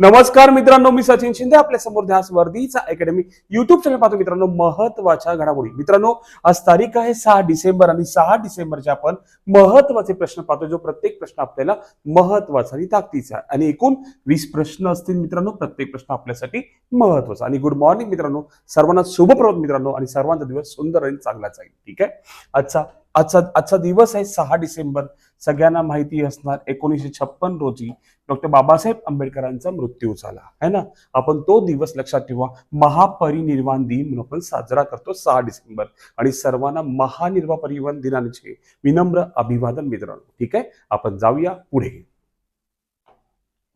नमस्कार मित्रांनो मी सचिन शिंदे आपल्यासमोर ध्यास वर्धीचा अकॅडमी युट्यूब चॅनल पाहतो. मित्रांनो महत्त्वाच्या घडामोडी. मित्रांनो आज तारीख आहे सहा डिसेंबर आणि सहा डिसेंबरचे आपण महत्त्वाचे प्रश्न पाहतो जो प्रत्येक प्रश्न आपल्याला महत्त्वाचा आणि ताकदीचा आणि एकूण वीस प्रश्न असतील मित्रांनो प्रत्येक प्रश्न आपल्यासाठी महत्त्वाचा आणि गुड मॉर्निंग मित्रांनो सर्वांना शुभप्रभात मित्रांनो आणि सर्वांचा दिवस सुंदर आणि चांगला जाईल ठीक आहे? आजचा आजचा आजचा दिवस आहे सहा डिसेंबर. सगळ्यांना माहिती असणार. एकोणीसशे छप्पन रोजी डॉक्टर बाबासाहेब आंबेडकरांचा मृत्यू झाला. है ना? आपण तो दिवस लक्षात ठेवा. महापरिनिर्वाण दिन म्हणून आपण साजरा करतो सहा डिसेंबर. आणि सर्वांना महानिर्वाण परिवहन दिनाचे विनम्र अभिवादन मित्रांनो. ठीक आहे? आपण जाऊया पुढे.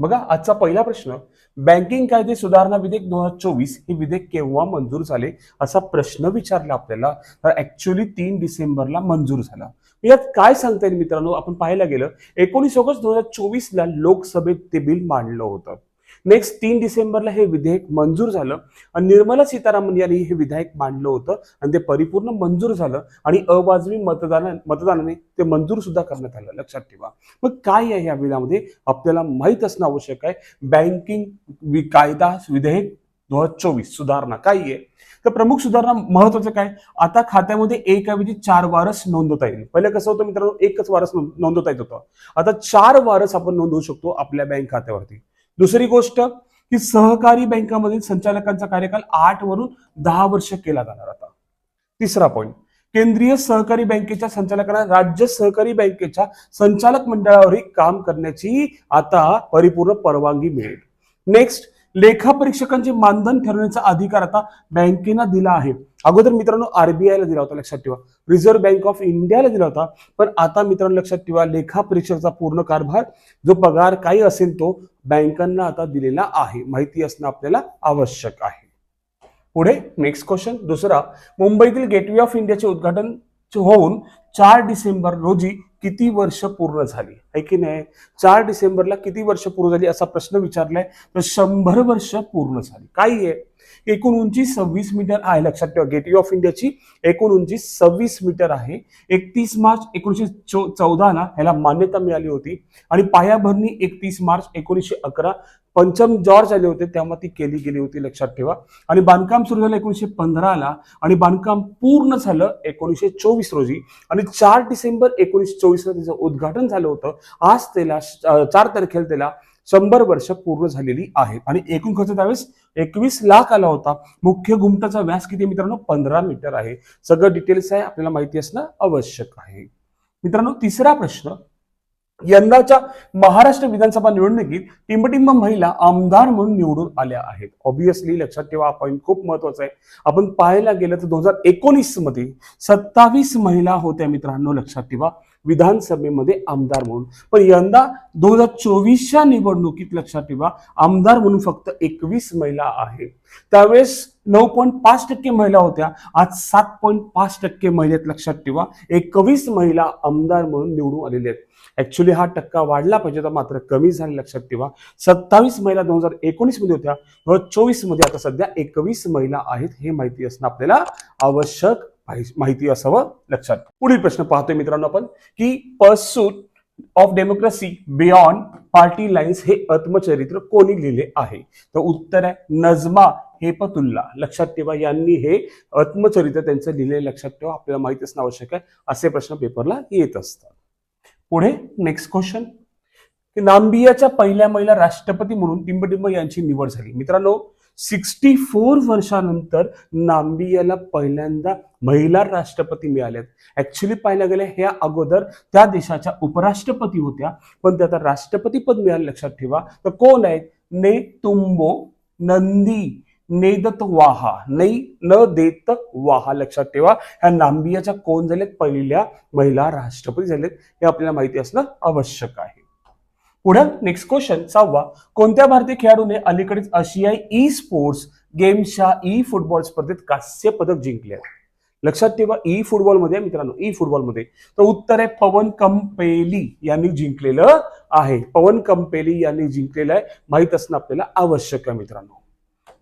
बघा आजचा पहिला प्रश्न बँकिंग कायदे सुधारणा विधेयक दोन हजार चोवीस हे विधेयक केव्हा मंजूर झाले असा प्रश्न विचारला आपल्याला. तर ऍक्च्युली तीन डिसेंबरला मंजूर झाला. यात काय सांगता येईल मित्रांनो? आपण पाहायला गेलं एकोणीस ऑगस्ट दोन हजार चोवीसला लोकसभेत ते बिल मांडलं होतं. नेक्स्ट तीन डिसेंबरला हे विधेयक मंजूर झालं आणि निर्मला सीतारामन यांनी हे विधेयक मांडलं होतं आणि ते परिपूर्ण मंजूर झालं आणि अवाजवी मतदान मतदानाने ते मंजूर सुद्धा करण्यात आलं. लक्षात ठेवा. मग काय आहे या बिलामध्ये? आपल्याला माहीत असणं आवश्यक आहे. बँकिंग कायदा विधेयक दोन हजार चोवीस सुधारणा काय आहे? तर प्रमुख सुधारणा महत्वाचं काय? आता खात्यामध्ये एकऐवजी चार वारस नोंदवता येईल. पहिले कसं होतं मित्रांनो? एकच वारस नोंदवता येत होतं. आता चार वारस आपण नोंदवू शकतो आपल्या बँक खात्यावरती. दुसरी गोष्ट की सहकारी बँकांमधील संचालकांचा कार्यकाल आठ वरून दहा वर्ष केला जाणार आता तिसरा पॉईंट केंद्रीय सहकारी बँकेच्या संचालकांना राज्य सहकारी बँकेच्या संचालक मंडळावरही काम करण्याची आता परिपूर्ण परवानगी मिळेल. नेक्स्ट लेखापरीक्षकांचे मानधन ठरवण्याचा अधिकार आता बँकेना दिला आहे. अगोदर मित्रांनो आरबीआयला दिला होता लक्षात ठेवा. रिझर्व्ह बँक ऑफ इंडियाला दिला होता पण आता मित्रांनो लक्षात ठेवा लेखापरीक्षकाचा पूर्ण कारभार जो पगार काही असेल तो बँकांना आता दिलेला आहे. माहिती असणं आपल्याला आवश्यक आहे. पुढे नेक्स्ट क्वेश्चन दुसरा मुंबईतील गेटवे ऑफ इंडियाचे उद्घाटन होऊन चार डिसेंबर रोजी किती वर्ष पूर्ण झाली? आहे की नाही? चार डिसेंबरला किती वर्ष पूर्ण झाली असा प्रश्न विचारलाय. तर शंभर वर्ष पूर्ण झाली. काय आहे? एकूण उंची सव्वीस मीटर आहे. लक्षात ठेवा गेटवे ऑफ इंडियाची एकूण उंची सव्वीस मीटर आहे. एकतीस मार्च एकोणीसशे चौ चौदाला ह्याला मान्यता मिळाली होती. आणि पायाभरणी एकतीस मार्च एकोणीसशे अकरा पंचम जॉर्ज आले होते तेव्हा ती केली गेली होती लक्षात ठेवा. आणि बांधकाम सुरू झालं एकोणीसशे पंधराला आणि बांधकाम पूर्ण झालं एकोणीसशे चोवीस रोजी. आणि चार डिसेंबर एकोणीसशे चोवीसला त्याचं उद्घाटन झालं होतं. आज त्याला चार तारखेला त्याला शंभर वर्ष पूर्ण झालेली आहे. आणि एकूण खर्च त्यावेळेस एकवीस लाख आला होता. मुख्य घुमटाचा व्यास किती मित्रांनो? पंधरा मीटर आहे. सगळं डिटेल्स आहे आपल्याला माहिती असणं आवश्यक आहे. मित्रांनो तिसरा प्रश्न यंदाच्या महाराष्ट्र विधानसभा निवडणुकीत टिंबटिंब महिला आमदार म्हणून निवडून आल्या आहेत. ऑब्विसली लक्षात ठेवा हा पॉईंट खूप महत्त्वाचा आहे. आपण पाहायला गेलं तर दोन हजार एकोणीसमध्ये सत्तावीस महिला होत्या मित्रांनो लक्षात ठेवा. विधानसभेमध्ये आमदार म्हणून. पण यंदा दोन हजार चोवीसच्या निवडणुकीत लक्षात ठेवा आमदार म्हणून फक्त एकवीस महिला आहेत. त्यावेळेस नऊ पॉईंट पाच टक्के महिला होत्या आज सात पॉईंट पाच टक्के महिलेत लक्षात ठेवा. एकवीस महिला आमदार म्हणून निवडून आलेल्या आहेत. ॲक्च्युली हा टक्का वाढला पाहिजे होता मात्र कमी झाले लक्षात ठेवा. सत्तावीस महिला दोन हजार एकोणीसमध्ये होत्या. व चोवीसमध्ये चोवीसमध्ये आता सध्या एकवीस महिला आहेत हे माहिती असणं आपल्याला आवश्यक माहिती असावं लक्षात. पुढील प्रश्न पाहतोय मित्रांनो आपण की pursuit of democracy beyond party lines हे आत्मचरित्र कोणी लिहिले आहे? तर उत्तर आहे नजमा हेपतुल्ला. लक्षात ठेवा यांनी हे आत्मचरित्र त्यांचं लिहिले लक्षात ठेवा आपल्याला माहिती असणं आवश्यक आहे. असे प्रश्न पेपरला येत असतात. पुढे नेक्स्ट क्वेश्चन की नाम्बियाच्या पहिल्या महिला राष्ट्रपती म्हणून टिंबटिंब यांची निवड झाली. मित्रांनो सिक्स्टी फोर वर्षानंतर नाम्बियाला पहिल्यांदा महिला राष्ट्रपती मिळाल्यात ऍक्च्युली पाहायला गेलं ह्या अगोदर त्या देशाच्या उपराष्ट्रपती होत्या पण त्याचा राष्ट्रपती पद मिळालं लक्षात ठेवा. तर कोण आहेत? ने तुंबो नंदी. नेदत वाहा नै न देत वाहा. लक्षात ठेवा ह्या नांबियाच्या कोण झालेत? पहिल्या महिला राष्ट्रपती झालेत हे आपल्याला माहिती असणं आवश्यक आहे. पुढे नेक्स्ट क्वेश्चन सहावा. कोणत्या भारतीय खेळाडूने अलीकडेच आशियाई ई स्पोर्ट्स गेम्सच्या ई फुटबॉल स्पर्धेत कांस्य पदक जिंकले? आहे? लक्षात ठेवा ई फुटबॉलमध्ये मित्रांनो ई फुटबॉलमध्ये तर उत्तर आहे पवन कंपेली यांनी जिंकलेलं आहे. पवन कंपेली यांनी जिंकलेलं आहे. माहीत असणं आपल्याला आवश्यक आहे मित्रांनो.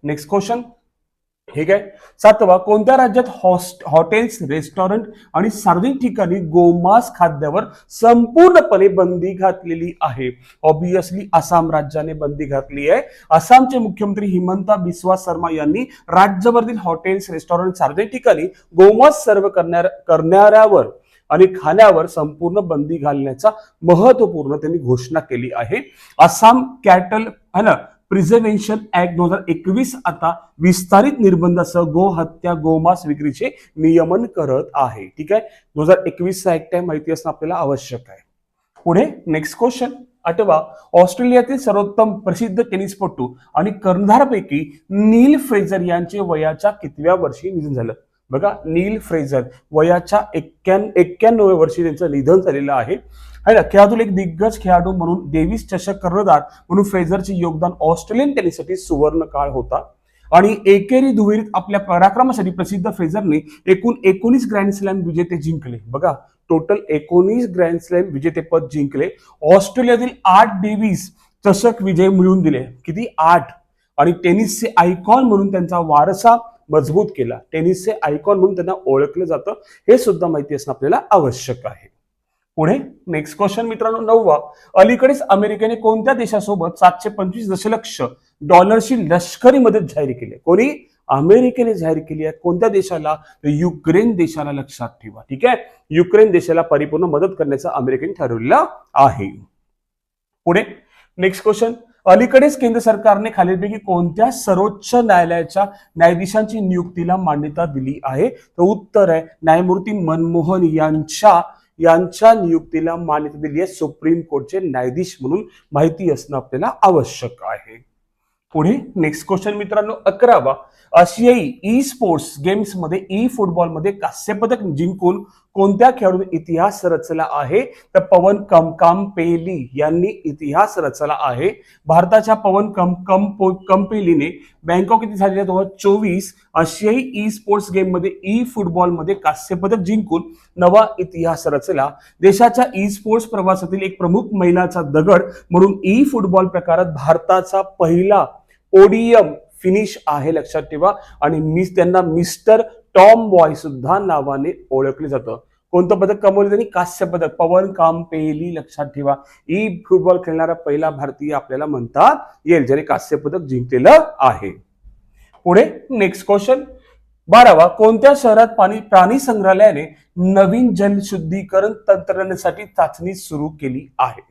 नेक्स्ट क्वेश्चन ठीक आहे सातवा कोणत्या राज्यात हॉस्ट हॉटेल्स रेस्टॉरंट आणि सार्वजनिक ठिकाणी गोमांस खाद्यावर संपूर्णपणे बंदी घातलेली आहे? ऑब्विसली आसाम राज्याने बंदी घातली आहे. आसामचे मुख्यमंत्री हिमंता बिस्वा शर्मा यांनी राज्यभरातील हॉटेल्स रेस्टॉरंट सार्वजनिक ठिकाणी गोमांस सर्व करणार करणाऱ्यावर आणि खाण्यावर संपूर्ण बंदी घालण्याचा महत्त्वपूर्ण त्यांनी घोषणा केली आहे. आसाम कॅटल है ना? प्रिझर्वेशन ऍक्ट दोन हजार एकवीस आता विस्तारित निर्बंधासह गो हत्या गोमांस विक्रीचे नियमन करत आहे. ठीक आहे? दोन हजार एकवीस चा ऍक्ट आहे माहिती असणं आपल्याला आवश्यक आहे. पुढे नेक्स्ट क्वेश्चन आठवा ऑस्ट्रेलियातील सर्वोत्तम प्रसिद्ध टेनिसपटू आणि कर्णधारपैकी नील फ्रेझर यांचे वयाच्या कितव्या वर्षी निधन झालं? बघा नील फ्रेझर वयाच्या एक्क्यान एक्क्याण्णव्या वर्षी त्यांचं निधन झालेलं आहे. ना? खेळाडूला एक दिग्गज खेळाडू म्हणून डेव्हिस चषक कर्णधार म्हणून फ्रेझरचे योगदान ऑस्ट्रेलियन टेनिससाठी सुवर्ण काळ होता. आणि एकेरी दुहेरीत आपल्या पराक्रमासाठी प्रसिद्ध फ्रेझरने एकूण एकोणीस ग्रँड स्लॅम विजेते जिंकले. बघा टोटल एकोणीस ग्रँड स्लॅम विजेतेपद जिंकले. ऑस्ट्रेलियातील आठ डेव्हिस चषक विजय मिळवून दिले. किती? आठ. आणि टेनिसचे आयकॉन म्हणून त्यांचा वारसा मजबूत केला. टेनिसचे आयकॉन म्हणून त्यांना ओळखलं जातं. हे सुद्धा माहिती असणं आपल्याला आवश्यक आहे. पुढे नेक्स्ट क्वेश्चन मित्रांनो नववा. अलीकडेच अमेरिकेने कोणत्या देशासोबत सातशे पंचवीस दशलक्ष डॉलरची लष्करी मदत जाहीर केली आहे? कोणी? अमेरिकेने जाहीर केली आहे. कोणत्या देशाला? युक्रेन देशाला लक्षात ठेवा. ठीक आहे? युक्रेन देशाला परिपूर्ण मदत करण्याचं अमेरिकेने ठरवलेलं आहे. पुढे नेक्स्ट क्वेश्चन अलीकडेच केंद्र सरकारने खालीलपैकी कोणत्या सर्वोच्च न्यायालयाच्या न्यायाधीशांची नियुक्तीला मान्यता दिली आहे? तर उत्तर आहे न्यायमूर्ती मनमोहन यांच्या यांच्या नियुक्तीला मान्यता दिली आहे सुप्रीम कोर्टचे न्यायाधीश म्हणून. माहिती असणं आपल्याला आवश्यक आहे. पुढे नेक्स्ट क्वेश्चन मित्रांनो अकरावा. आशियाई ई स्पोर्ट्स गेम्समध्ये ई फुटबॉलमध्ये कांस्य पदक जिंकून कोणत्या खेळाडूने इतिहास रचला आहे? तर पवन कमकाम पेली यांनी इतिहास रचला आहे. भारताच्या पवन कम कम कंपेलीने बँकॉक येथे झालेल्या दोन हजार चोवीस आशियाई ई स्पोर्ट्स गेममध्ये ई फुटबॉलमध्ये कांस्य पदक जिंकून नवा इतिहास रचला. देशाच्या ई स्पोर्ट्स प्रवासातील एक प्रमुख मैलाचा दगड म्हणून ई फुटबॉल प्रकारात भारताचा पहिला ओडियम फिनिश आहे लक्षात ठेवा. आणि मी त्यांना मिस्टर टॉम बॉय सुद्धा नावाने ओळखले जातं. कोणतं पदक कमवलं त्यांनी? कांस्य पदक. पवन काम पेली लक्षात ठेवा. ई फुटबॉल खेळणारा पहिला भारतीय आपल्याला म्हणता येईल ज्याने कांस्य पदक जिंकलेलं आहे. पुढे नेक्स्ट क्वेश्चन बारावा कोणत्या शहरात पाणी प्राणी संग्रहालयाने नवीन जल शुद्धीकरण तंत्रज्ञानासाठी चाचणी सुरू केली आहे?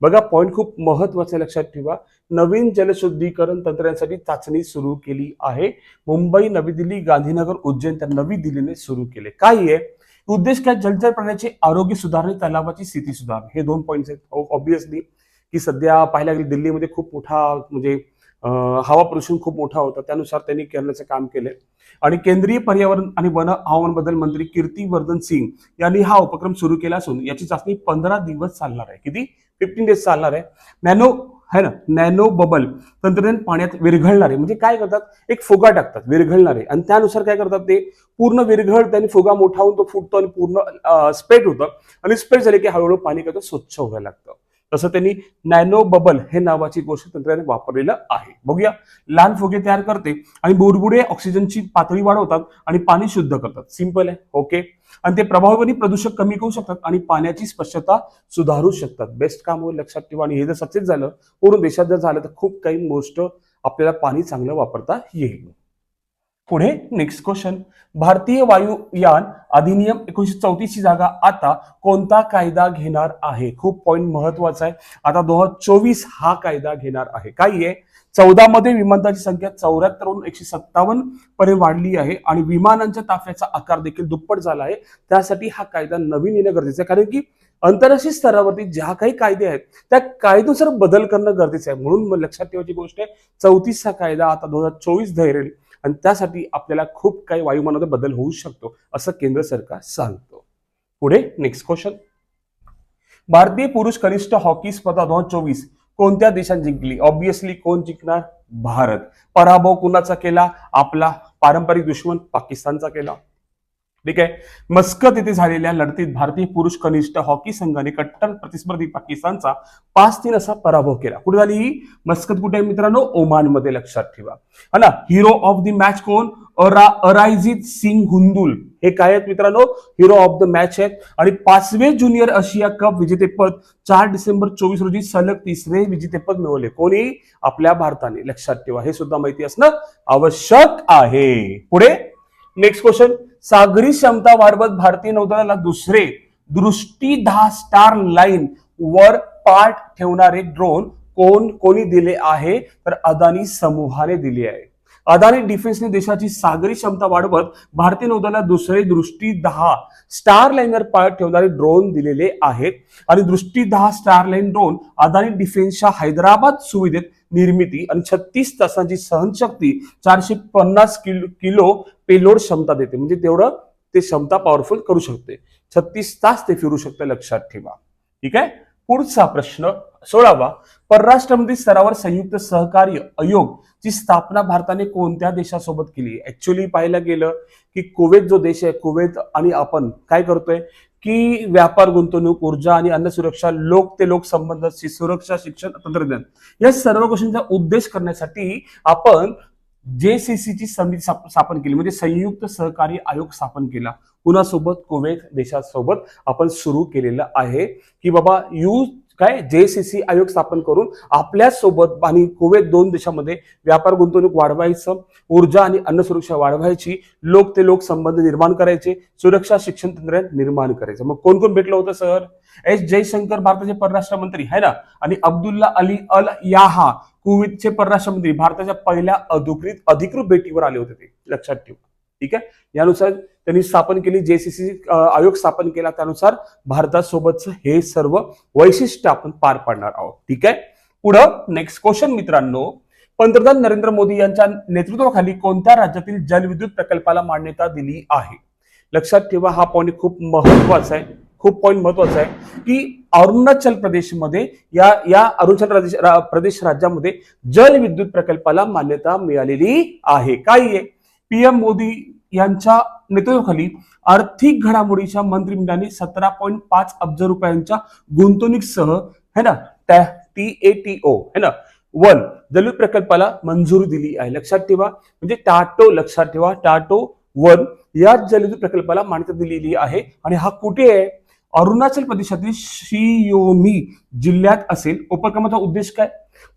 बघा पॉईंट खूप महत्त्वाचे लक्षात ठेवा. नवीन जलशुद्धीकरण तंत्रज्ञानासाठी चाचणी सुरू केली आहे. मुंबई नवी दिल्ली गांधीनगर उज्जैन त्या नवी दिल्लीने सुरू केले. काय आहे? उद्देश काय जलचर प्राण्याचे आरोग्य सुधारणे तलावाची स्थिती सुधारणे. हे दोन पॉईंट्स आहेत. ऑब्विसली की सध्या पाहायला गेलं दिल्लीमध्ये खूप मोठा म्हणजे हवा प्रदूषण खूप मोठा होता. त्यानुसार त्यांनी करण्याचं काम केले आणि केंद्रीय पर्यावरण आणि वन हवामान बदल मंत्री कीर्तिवर्धन सिंग यांनी हा उपक्रम सुरू केला असून याची चाचणी पंधरा दिवस चालणार आहे. किती? फिफ्टीन डेज चालणार आहे. नॅनो है ना? नॅनो बबल तंत्रज्ञान पाण्यात विरघळणारे. म्हणजे काय करतात? एक फुगा टाकतात विरघळणारे. आणि त्यानुसार काय करतात ते? पूर्ण विरघळ त्यांनी फुगा मोठा होऊन तो फुटतो आणि पूर्ण स्प्रेड होतं. आणि स्प्रेड झाले की हळूहळू पाणी कसं स्वच्छ व्हायला लागतं. तसं त्यांनी नॅनो बबल हे नावाची गोष्ट तंत्रज्ञान वापरलेलं आहे. बघूया. लहान फुगे तयार करते आणि बुडबुडे ऑक्सिजनची पातळी वाढवतात आणि पाणी शुद्ध करतात. सिंपल आहे. ओके आणि ते प्रभावीपणे प्रदूषक कमी करू शकतात आणि पाण्याची स्पष्टता सुधारू शकतात. बेस्ट काम होईल लक्षात ठेवा. आणि हे जर सक्सेस झालं पूर्ण देशात जर झालं तर खूप काही गोष्ट आपल्याला पाणी चांगलं वापरता येईल. पुढे नेक्स्ट क्वेश्चन भारतीय वायुयान अधिनियम एकोणीशे चौतीस ची जागा आता कोणता कायदा घेणार आहे? खूप पॉइंट महत्त्वाचा आहे. आता दोन हजार चोवीस हा कायदा घेणार आहे. काय आहे. चौदा मध्ये विमानतळाची संख्या चौऱ्याहत्तरहून एकशे सत्तावन्न पर्यंत वाढली आहे आणि विमानांच्या ताफ्याचा आकार देखील दुप्पट झाला आहे. त्यासाठी हा कायदा नवीन येणं गरजेचं आहे. कारण की आंतरराष्ट्रीय स्तरावरती ज्या काही कायदे आहेत त्या कायद्यानुसार बदल करणं गरजेचं आहे. म्हणून लक्षात ठेवायची गोष्ट आहे चौतीसचा कायदा आता दोन हजार चोवीस धैर्य आणि त्यासाठी आपल्याला खूप काही वायुमानात बदल होऊ शकतो असं केंद्र सरकार सांगतो. पुढे नेक्स्ट क्वेश्चन भारतीय पुरुष कनिष्ठ हॉकी स्पर्धा दोन हजार चोवीस कोणत्या देशात जिंकली? ऑब्विसली कोण जिंकणार? भारत. पराभव कुणाचा केला? आपला पारंपरिक दुश्मन पाकिस्तानचा केला. ठीक आहे? मस्कत येथे झालेल्या लढतीत भारतीय पुरुष कनिष्ठ हॉकी संघाने कट्टर प्रतिस्पर्धी पाकिस्तानचा पाच तीन असा पराभव केला. कुठे झाली ही? मस्कत कुठे आहे मित्रांनो? ओमानमध्ये लक्षात ठेवा. हा ना? हिरो ऑफ द मॅच कोण? अरा अरायजित सिंग हुंदुल. हे काय आहेत मित्रांनो? हिरो ऑफ द मॅच आहेत. आणि पाचवे ज्युनियर आशिया कप विजेतेपद चार डिसेंबर चोवीस रोजी सलग तिसरे विजेतेपद मिळवले. कोणी? आपल्या भारताने. लक्षात ठेवा. हे सुद्धा माहिती असणं आवश्यक आहे. पुढे? नेक्स्ट क्वेश्चन सागरी क्षमता वाढवत भारतीय नौदलाला दुसरे दृष्टी दहा स्टार लाईन वर पाठ ठेवणारे ड्रोन कोण कोणी दिले आहे? तर अदानी समूहाने दिले आहे. अदानी डिफेन्सने देशाची सागरी क्षमता वाढवत भारतीय नौदलाला दुसरे दृष्टी दहा स्टार लाईनर पाळत ठेवणारे ड्रोन दिलेले आहेत. आणि दृष्टी दहा स्टार लाईन ड्रोन अदानी डिफेन्सच्या हैदराबाद सुविधेत निर्मिती आणि छत्तीस तासांची सहनशक्ती चारशे पन्नास किलो किलो पेलोड क्षमता देते. म्हणजे तेवढं ते क्षमता पॉवरफुल करू शकते. छत्तीस तास ते फिरू शकते लक्षात ठेवा. ठीक आहे? पुढचा प्रश्न सोळावा परराष्ट्रमंत्री स्तरावर संयुक्त सहकार्य आयोग ची स्थापना भारताने कोणत्या देशासोबत केली? ऍक्च्युली पाहायला गेलं की कुवेत जो देश आहे कुवेत आणि आपण काय करतोय? की व्यापार गुंतवणूक ऊर्जा आणि अन्न सुरक्षा लोक ते लोक संबंध सुरक्षा शिक्षण तंत्रज्ञान या सर्व गोष्टींचा उद्देश करण्यासाठी आपण JCC ची समिती स्थापन केली. म्हणजे संयुक्त सहकारी आयोग स्थापन केला. कुणासोबत? कुवेत देशासोबत आपण सुरू केलेलं आहे. की बाबा यू काय? जेसीसी आयोग स्थापन करून आपल्यासोबत आणि कुवेत दोन देशामध्ये व्यापार गुंतवणूक वाढवायचं ऊर्जा आणि अन्न सुरक्षा वाढवायची लोक ते लोक संबंध निर्माण करायचे सुरक्षा शिक्षण तंत्रज्ञान निर्माण करायचं. मग कोण कोण भेटलं होतं सर? एस जयशंकर भारताचे परराष्ट्र मंत्री है ना? आणि अब्दुल्ला अली अल याहा कुवेतचे परराष्ट्र मंत्री भारताच्या पहिल्या अधिकृत अधिकृत भेटीवर आले होते ते. लक्षात ठेवा. ठीक आहे? यानुसार त्यांनी स्थापन केली. जेसीसी आयोग स्थापन केला त्यानुसार भारतासोबतच हे सर्व वैशिष्ट्य आपण पार पाडणार आहोत. ठीक आहे? पुढं नेक्स्ट क्वेश्चन मित्रांनो. पंतप्रधान नरेंद्र मोदी यांच्या नेतृत्वाखाली कोणत्या राज्यातील जलविद्युत प्रकल्पाला मान्यता दिली आहे? लक्षात ठेवा हा पॉईंट खूप महत्त्वाचा आहे. खूप पॉईंट महत्त्वाचा आहे की अरुणाचल प्रदेशमध्ये या या अरुणाचल प्रदेश रा- प्रदेश राज्यामध्ये जलविद्युत प्रकल्पाला मान्यता मिळालेली आहे. काय आहे? पीएम मोदी यांच्या नेतृत्वाखाली आर्थिक घडामोडीच्या मंत्रिमंडळाने सतरा पॉईंट पाच अब्ज रुपयांच्या गुंतवणूकसह है ना टी ए टी ओ है ना वन जलविद्युत प्रकल्पाला मंजुरी दिली आहे. लक्षात ठेवा म्हणजे टाटो लक्षात ठेवा टाटो वन या जलविद्युत प्रकल्पाला मान्यता दिलेली आहे. आणि हा कुठे आहे? अरुणाचल प्रदेशातील शियोमी जिल्ह्यात असेल. उपक्रमाचा उद्देश काय?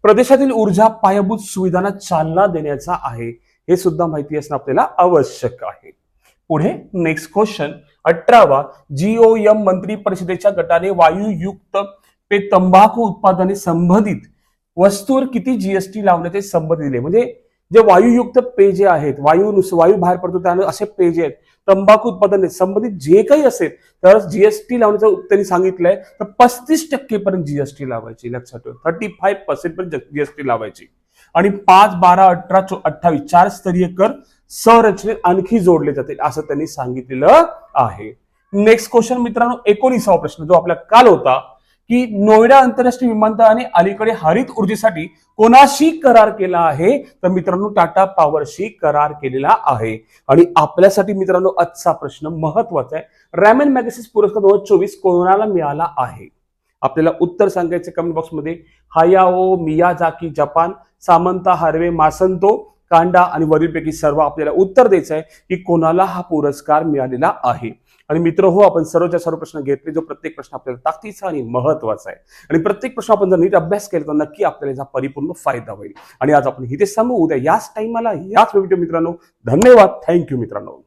प्रदेशातील ऊर्जा पायाभूत सुविधांना चालना देण्याचा आहे. हे सुद्धा माहिती असणं आपल्याला आवश्यक आहे. पुढे नेक्स्ट क्वेश्चन अठरावा जीओएम मंत्री परिषदेच्या गटाने वायूयुक्त ते तंबाखू उत्पादने संबंधित वस्तूवर किती जीएसटी लावण्याचे संबंध दिले? म्हणजे जे वायूयुक्त पेजे आहेत वायू नुस- वायू बाहेर पडतो त्यानं असे पेजे आहेत तंबाखू उत्पादने संबंधित जे काही असेल तर जीएसटी लावण्याचं त्यांनी सांगितलंय तर पस्तीस टक्केपर्यंत जीएसटी लावायची लक्षात ठेवा. थर्टी फाईव्ह पर्सेंट पर्यंत जीएसटी लावायची. आणि पाच बारा अठरा चो अठ्ठावीस चार स्तरीय कर संरचनेत आणखी जोडले जातील असं त्यांनी सांगितलेलं आहे. नेक्स्ट क्वेश्चन मित्रांनो एकोणीसावा प्रश्न जो आपला काल होता की नोएडा आंतरराष्ट्रीय विमानतळाने अलीकडे हरित ऊर्जेसाठी कोणाशी करार केला आहे? तर मित्रांनो टाटा पॉवरशी करार केलेला आहे. आणि आपल्यासाठी मित्रांनो आजचा प्रश्न महत्त्वाचा आहे. रॅमन मॅगसिस पुरस्कार दोन हजार चोवीस कोणाला मिळाला आहे? आपल्याला उत्तर सांगायचं कमेंट बॉक्समध्ये Hayao Miyazaki Japan Samantha Harvey मासंतो Kanda आणि वरीलपैकी सर्व आपल्याला उत्तर द्यायचं आहे की कोणाला हा पुरस्कार मिळालेला आहे. आणि मित्र हो आपण सर्वच्या सर्व प्रश्न घेतले जो प्रत्येक प्रश्न आपल्याला ताकदीचा आणि महत्त्वाचा आहे. आणि प्रत्येक प्रश्न आपण जर नीट अभ्यास केला तर नक्की आपल्याला याचा परिपूर्ण फायदा होईल. आणि आज आपण इथे सांगू उद्या याच टाइमाला याच व्हिडिओ मित्रांनो. धन्यवाद. थँक्यू मित्रांनो.